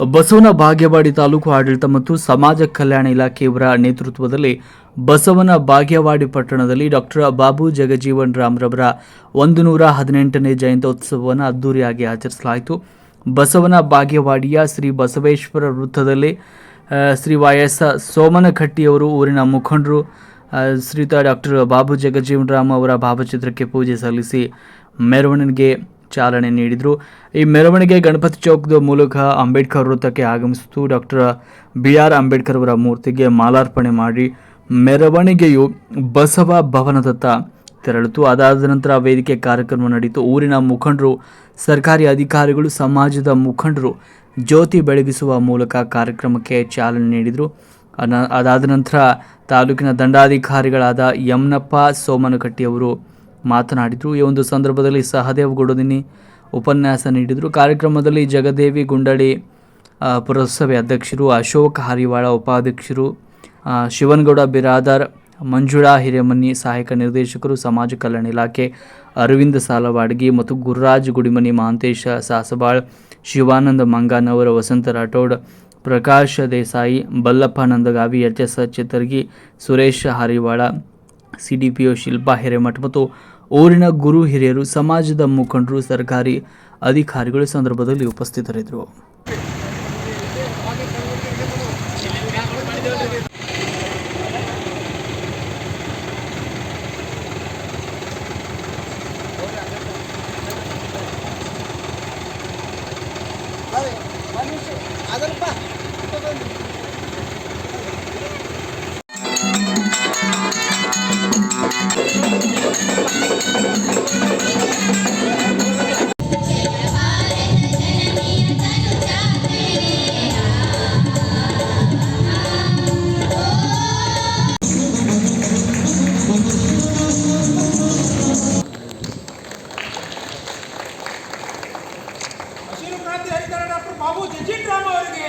ಬಸವನ ಭಾಗ್ಯವಾಡಿ ತಾಲೂಕು ಆಡಳಿತ ಮತ್ತು ಸಮಾಜ ಕಲ್ಯಾಣ ಇಲಾಖೆಯವರ ನೇತೃತ್ವದಲ್ಲಿ ಬಸವನ ಭಾಗ್ಯವಾಡಿ ಪಟ್ಟಣದಲ್ಲಿ ಡಾಕ್ಟರ್ ಬಾಬು ಜಗಜೀವನ್ ರಾಮ್ರವರ ಒಂದು ನೂರ ಹದಿನೆಂಟನೇ ಜಯಂತ್ಯೋತ್ಸವವನ್ನು ಅದ್ದೂರಿಯಾಗಿ ಆಚರಿಸಲಾಯಿತು. ಬಸವನ ಭಾಗ್ಯವಾಡಿಯ ಶ್ರೀ ಬಸವೇಶ್ವರ ವೃತ್ತದಲ್ಲಿ ಶ್ರೀ ವೈ ಎಸ್ ಸೋಮನಕಟ್ಟಿಯವರು ಊರಿನ ಮುಖಂಡರು ಶ್ರೀತ ಡಾಕ್ಟರ್ ಬಾಬು ಜಗಜೀವನ್ ರಾಮ್ ಅವರ ಭಾವಚಿತ್ರಕ್ಕೆ ಪೂಜೆ ಸಲ್ಲಿಸಿ ಮೆರವಣಿಗೆ ಚಾಲನೆ ನೀಡಿದರು. ಈ ಮೆರವಣಿಗೆ ಗಣಪತಿ ಚೌಕದ ಮೂಲಕ ಅಂಬೇಡ್ಕರ್ ವೃತ್ತಕ್ಕೆ ಆಗಮಿಸಿತು. ಡಾಕ್ಟರ್ ಬಿ ಆರ್ ಅಂಬೇಡ್ಕರ್ ಅವರ ಮೂರ್ತಿಗೆ ಮಾಲಾರ್ಪಣೆ ಮಾಡಿ ಮೆರವಣಿಗೆಯು ಬಸವ ಭವನದತ್ತ ತೆರಳಿತು. ಅದಾದ ನಂತರ ವೇದಿಕೆ ಕಾರ್ಯಕ್ರಮ ನಡೆಯಿತು. ಊರಿನ ಮುಖಂಡರು, ಸರ್ಕಾರಿ ಅಧಿಕಾರಿಗಳು, ಸಮಾಜದ ಮುಖಂಡರು ಜ್ಯೋತಿ ಬೆಳಗಿಸುವ ಮೂಲಕ ಕಾರ್ಯಕ್ರಮಕ್ಕೆ ಚಾಲನೆ ನೀಡಿದರು. ಅದಾದ ನಂತರ ತಾಲೂಕಿನ ದಂಡಾಧಿಕಾರಿಗಳಾದ ಯಮನಪ್ಪ, ಸೋಮನಕಟ್ಟಿಯವರು ಮಾತನಾಡಿದರು. ಈ ಒಂದು ಸಂದರ್ಭದಲ್ಲಿ ಸಹದೇವ್ ಗುಡದಿನಿ ಉಪನ್ಯಾಸ ನೀಡಿದರು. ಕಾರ್ಯಕ್ರಮದಲ್ಲಿ ಜಗದೇವಿ ಗುಂಡಳಿ ಪುರಸಭೆ ಅಧ್ಯಕ್ಷರು, ಅಶೋಕ್ ಹರಿವಾಳ ಉಪಾಧ್ಯಕ್ಷರು ಶಿವನಗೌಡ ಬಿರಾದಾರ್, ಮಂಜುಳಾ ಹಿರೇಮನಿ ಸಹಾಯಕ ನಿರ್ದೇಶಕರು, ಸಮಾಜ ಕಲ್ಯಾಣ ಇಲಾಖೆ, ಅರವಿಂದ ಸಾಲವಾಡಗಿ ಮತ್ತು Gururaj Gudimani Mahantesh Sasabal, Shivanand Manganavar, Vasant Rathod, Prakash Desai, Ballappa Nandagavi, H S Chittargi Suresh Harival CDPO Shilpa Hiremath ಮತ್ತು ಊರಿನ ಗುರು ಹಿರಿಯರು ಸಮಾಜದ ಮುಖಂಡರು ಸರ್ಕಾರಿ ಅಧಿಕಾರಿಗಳು ಸಂದರ್ಭದಲ್ಲಿ ಉಪಸ್ಥಿತರಿದ್ದರು. ಕ್ರಾಂತಿ ಅಧಿಕಾರ ಡಾಕ್ಟರ್ ಬಾಬು ಜಜಿನ್ ರಾಮ್ ಅವರಿಗೆ